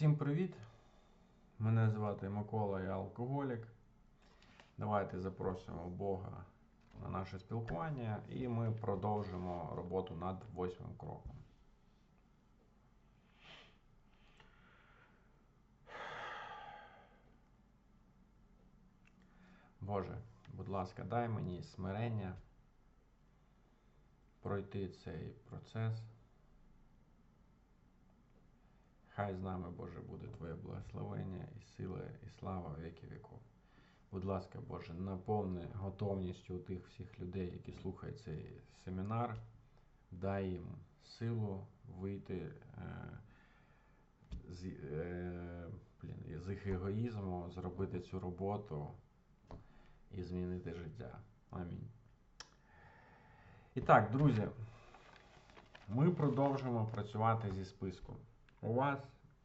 Всім привіт! Мене звати Микола, я алкоголік. Давайте запросимо Бога на наше спілкування і ми продовжимо роботу над восьмим кроком. Боже, будь ласка, дай мені смирення пройти цей процес. Хай з нами, Боже, буде Твоє благословення і сила, і слава віки віков. Будь ласка, Боже, наповни готовністю тих всіх людей, які слухають цей семінар. Дай їм силу вийти е, з, е, блін, з їх егоїзму, зробити цю роботу і змінити життя. Амінь. І так, друзі, ми продовжуємо працювати зі списком. У вас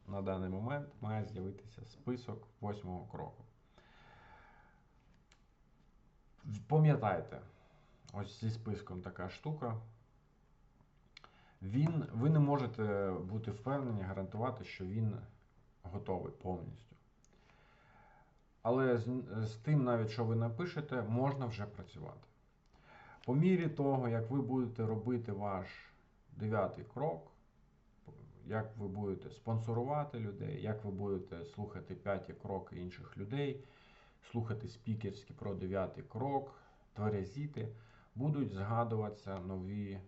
на даний момент має з'явитися список восьмого кроку. Пам'ятайте, ось зі списком така штука. Він, ви не можете бути впевнені, гарантувати, що він готовий повністю. Але з, з тим, навіть що ви напишете, можна вже працювати. По мірі того, як ви будете робити ваш дев'ятий крок, як ви будете спонсорувати людей, як ви будете слухати п'яті кроки інших людей, слухати спікерські про дев'ятий крок, тверезіти, будуть згадуватися нові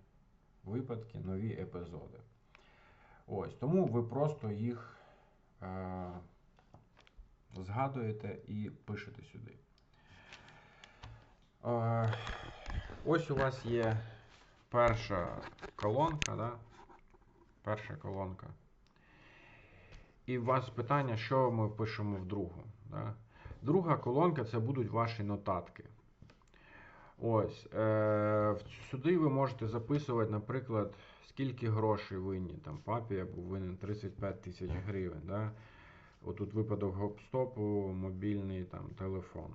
випадки, нові епізоди. Ось, Тому ви просто їх е, згадуєте і пишете сюди. Е, ось у вас є перша колонка. Да? Перша колонка. І у вас питання, що ми пишемо в другу. Да? Друга колонка це будуть ваші нотатки. Ось. Е- Сюди ви можете записувати, наприклад, скільки грошей винні. Там Папі я був винен 35 тисяч гривень. Да? Отут випадок гоп-стопу, мобільний там, телефон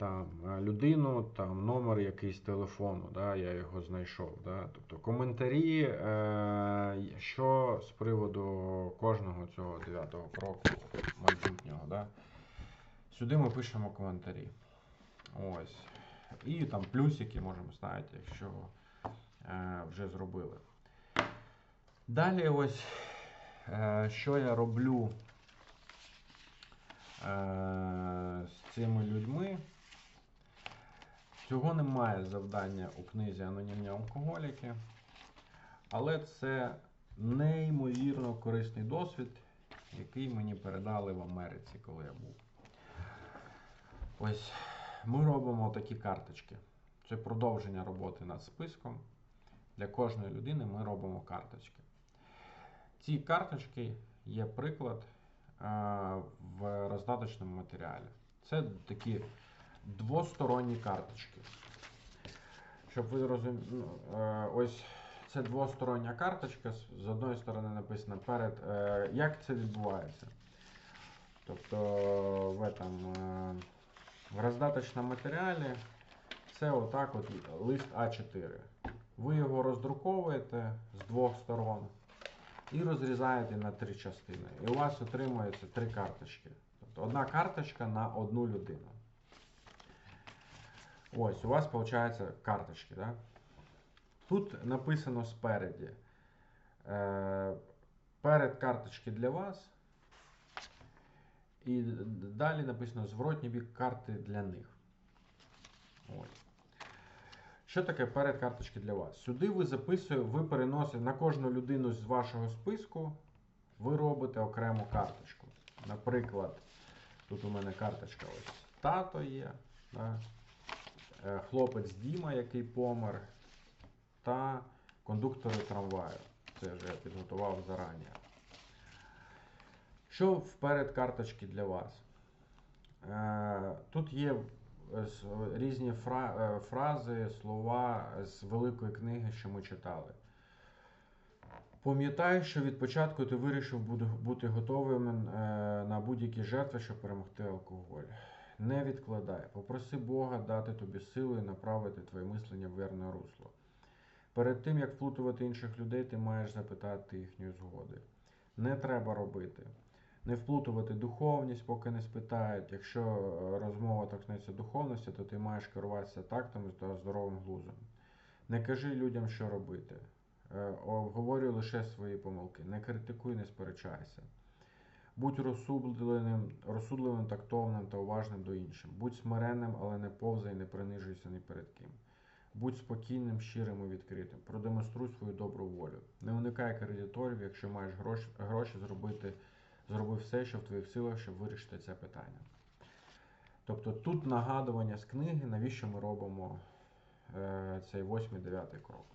там е, людину, там номер якийсь телефону, да, я його знайшов. Да. Тобто коментарі, е, що з приводу кожного цього дев'ятого кроку майбутнього. Да. Сюди ми пишемо коментарі. Ось. І там плюсики можемо ставити, якщо е, вже зробили. Далі ось, е, що я роблю е, з цими людьми. Цього немає завдання у книзі Анонімні алкоголіки, але це неймовірно корисний досвід, який мені передали в Америці, коли я був. Ось ми робимо такі карточки. Це продовження роботи над списком. Для кожної людини ми робимо карточки. Ці карточки є приклад в роздаточному матеріалі. Це такі двосторонні карточки. Щоб ви розуміли, ну, е, ось це двостороння карточка. З одної сторони написано перед. Е, як це відбувається? Тобто в этом, е, в роздаточному матеріалі це отак от лист А4. Ви його роздруковуєте з двох сторон і розрізаєте на три частини. І у вас отримується три карточки. Тобто одна карточка на одну людину. Ось, у вас виходить карточки. Да? Тут написано спереді. Е, перед карточки для вас. І далі написано зворотній бік карти для них. Ось. Що таке перед карточки для вас? Сюди ви записуєте, ви переносите на кожну людину з вашого списку, ви робите окрему карточку. Наприклад, тут у мене карточка ось тато є. Да? Е, хлопець Діма, який помер, та кондуктори трамваю. Це вже я підготував зарані. Що вперед карточки для вас? Е, тут є е, різні фрази, слова з великої книги, що ми читали. Пам'ятай, що від початку ти вирішив бути готовим на будь-які жертви, щоб перемогти алкоголь. Не відкладай, попроси Бога дати тобі сили і направити твоє мислення в верне русло. Перед тим, як вплутувати інших людей, ти маєш запитати їхньої згоди. не треба робити. Не вплутувати духовність, поки не спитають. Якщо е, розмова торкнеться духовності, то ти маєш керуватися тактом та здоровим глузом. Не кажи людям, що робити. Е, Обговорюй лише свої помилки. Не критикуй, не сперечайся. Будь розсудливим, розсудливим, тактовним та уважним до інших. Будь смиренним, але не повзай, не принижуйся ні перед ким. Будь спокійним, щирим і відкритим. Продемонструй свою добру волю. Не уникай кредиторів, якщо маєш гроші, гроші зробити, зроби все, що в твоїх силах, щоб вирішити це питання. Тобто тут нагадування з книги, навіщо ми робимо е, цей 8-9 крок.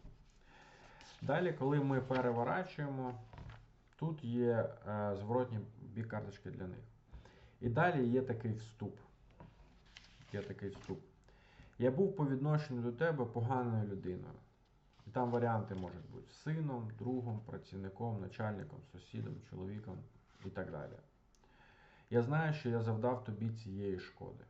Далі, коли ми переворачуємо, тут є е, зворотній бік карточки для них. І далі є такий вступ. Є такий вступ. Я був по відношенню до тебе поганою людиною. І там варіанти можуть бути сином, другом, працівником, начальником, сусідом, чоловіком і так далі. Я знаю, що я завдав тобі цієї шкоди.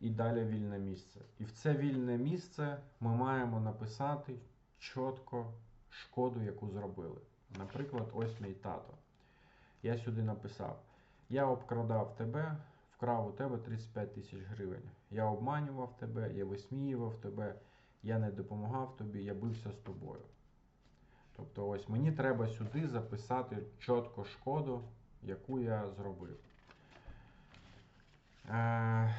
І далі вільне місце. І в це вільне місце ми маємо написати чітко шкоду, яку зробили. Наприклад, ось мій тато. Я сюди написав: Я обкрадав тебе, вкрав у тебе 35 тисяч гривень. Я обманював тебе, я висміював тебе, я не допомагав тобі, я бився з тобою. Тобто, ось мені треба сюди записати чітко шкоду, яку я зробив. Е,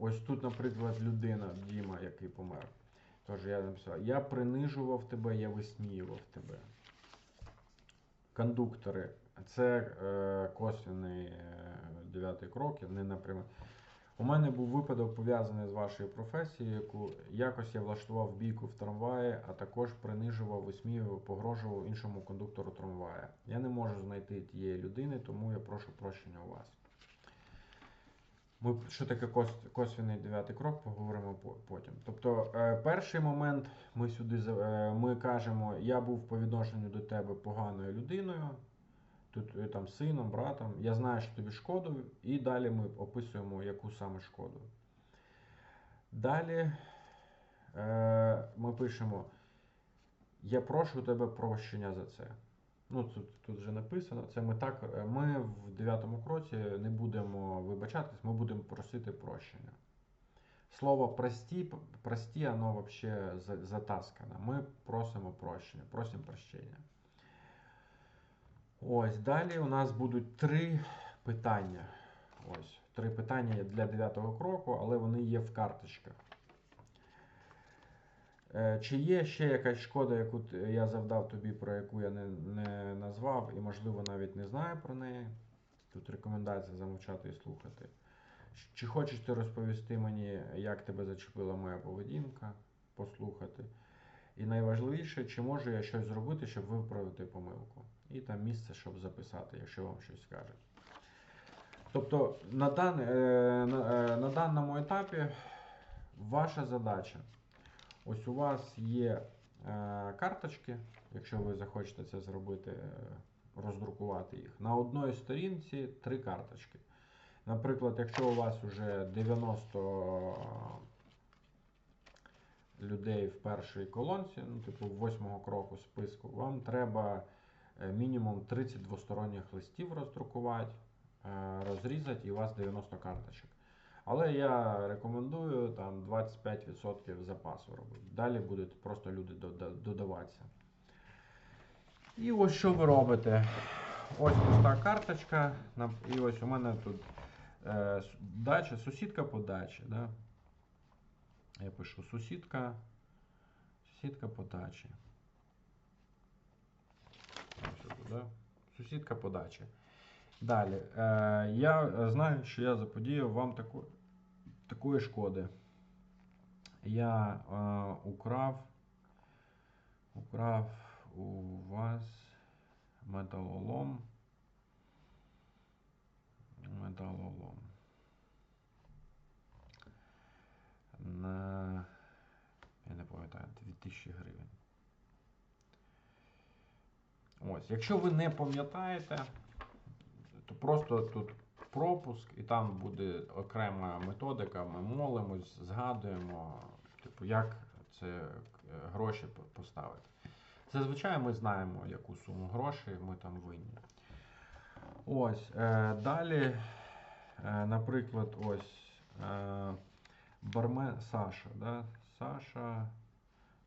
Ось тут, наприклад, людина, Діма, який помер. Тож я написав, я принижував тебе, я висміював тебе. Кондуктори. Це е, косвіний е, дев'ятий крок, не напряму. У мене був випадок пов'язаний з вашою професією, яку якось я влаштував бійку в трамваї, а також принижував, висміював, погрожував іншому кондуктору трамвая. Я не можу знайти тієї людини, тому я прошу прощення у вас. Ми що таке кос- косвіний дев'ятий крок, поговоримо потім. Тобто, е, перший момент ми сюди е, ми кажемо, я був по відношенню до тебе поганою людиною, тут е, там сином, братом. Я знаю, що тобі шкоду, і далі ми описуємо, яку саме шкоду. Далі ми пишемо: Я прошу тебе прощення за це. Ну, тут, тут вже написано. Це ми так. е, Ми в дев'ятому кроці не будемо вибачатись, ми будемо просити прощення. Слово прості, прості, воно взагалі затаскане. Ми просимо прощення, просимо прощення. Ось далі у нас будуть три питання. Ось три питання для дев'ятого кроку, але вони є в карточках. Е, Чи є ще якась шкода, яку я завдав тобі, про яку я не, не назвав, і, можливо, навіть не знаю про неї? Тут рекомендація замовчати і слухати. Чи хочеш ти розповісти мені, як тебе зачепила моя поведінка? Послухати. І найважливіше, чи можу я щось зробити, щоб виправити помилку? І там місце, щоб записати, якщо вам щось скажуть. Тобто на, дан, е, на, е, на даному етапі ваша задача. Ось у вас є е, карточки, якщо ви захочете це зробити, е, роздрукувати їх. На одній сторінці три карточки. Наприклад, якщо у вас вже 90 людей в першій колонці, ну, типу восьмого кроку списку, вам треба е, мінімум 30 двосторонніх листів роздрукувати, е, розрізати, і у вас 90 карточок. Але я рекомендую там 25% запасу робити. Далі будуть просто люди додаватися. І ось що ви робите. Ось пуста карточка. І ось у мене тут е, дача, сусідка по дачі. Да? Я пишу сусідка. Сусідка по дачі. Ось тут, да? Сусідка по дачі. Далі. Е, я е, знаю, що я заподіяв вам таку, такої шкоди. Я е, украв, украв у вас металолом. Металолом. На, я не пам'ятаю, 2000 гривень. Ось, якщо ви не пам'ятаєте, просто тут пропуск, і там буде окрема методика. Ми молимось, згадуємо, типу, як це е, гроші поставити. Зазвичай ми знаємо, яку суму грошей ми там винні. Ось. Е, далі, е, наприклад, ось е, бармен Саша. Да? Саша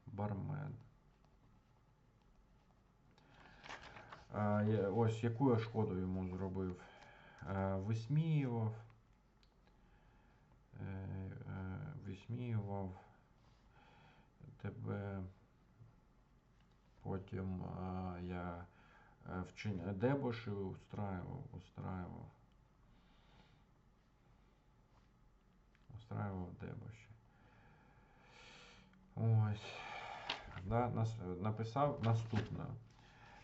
бармен. Е, я- ось яку я шкоду йому зробив. Висміював. Е, е, висміював тебе. Потім я е, вчин... дебоші устраював, устраював. Устраював дебоші. Ось. Да, написав наступне.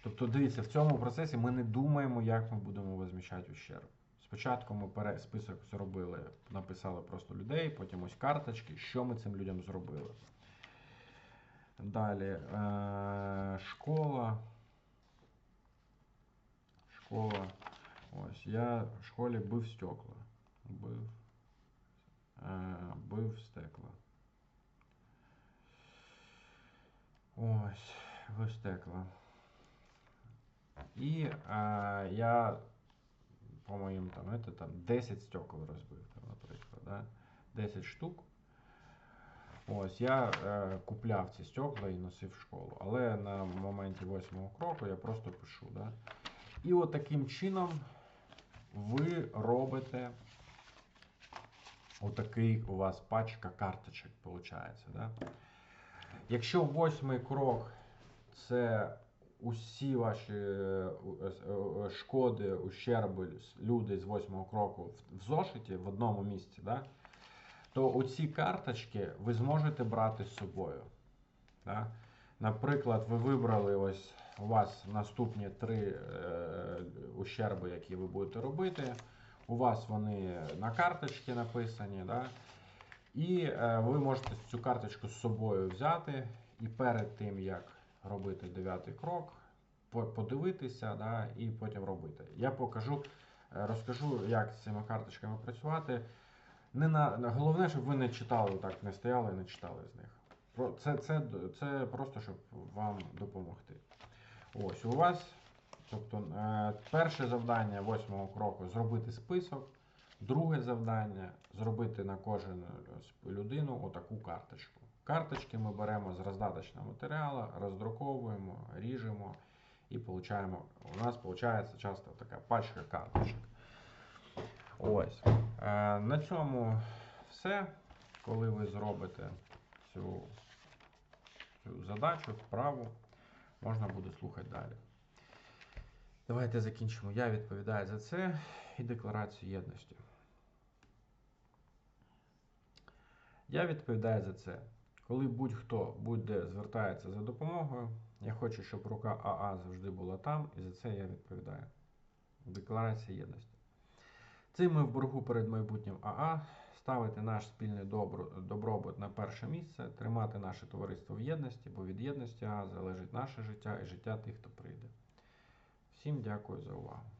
Тобто, дивіться, в цьому процесі ми не думаємо, як ми будемо возміщати ущерб. Спочатку ми список зробили, написали просто людей, потім ось карточки, що ми цим людям зробили. Далі е, школа. Школа. Ось я в школі бив стекла. Бив. Е, бив стекла. Ось, бив стекла. І е, я, по моїм там, там 10 стекол розбив, там, наприклад, да? 10 штук. Ось, я е, купляв ці стекла і носив в школу. Але на моменті восьмого кроку я просто пишу. Да? І от таким чином ви робите отакий у вас пачка карточок, виходить. Да? Якщо восьмий крок це усі ваші е, е, е, шкоди, ущерби, люди з восьмого кроку в зошиті в одному місці, да? то оці карточки ви зможете брати з собою. Да? Наприклад, ви вибрали ось у вас наступні три е, ущерби, які ви будете робити. У вас вони на карточці написані. Да? І е, ви можете цю карточку з собою взяти і перед тим, як робити дев'ятий крок, подивитися да, і потім робити. Я покажу, е, розкажу, як з цими карточками працювати. Не на, головне, щоб ви не читали так, не стояли і не читали з них. Це, це, це просто, щоб вам допомогти. Ось у вас, тобто, е, перше завдання восьмого кроку зробити список. Друге завдання зробити на кожну людину отаку карточку. Карточки ми беремо з роздаточного матеріалу, роздруковуємо, ріжемо і получаємо. У нас виходить часто така пачка карточок. Ось. Е, на цьому все. Коли ви зробите цю, цю задачу, вправу, можна буде слухати далі. Давайте закінчимо. Я відповідаю за це і декларацію єдності. Я відповідаю за це. Коли будь-хто будь-де звертається за допомогою, я хочу, щоб рука АА завжди була там, і за це я відповідаю. Декларація єдності. Цим ми в боргу перед майбутнім АА ставити наш спільний добро, добробут на перше місце, тримати наше товариство в єдності, бо від єдності АА залежить наше життя і життя тих, хто прийде. Всім дякую за увагу.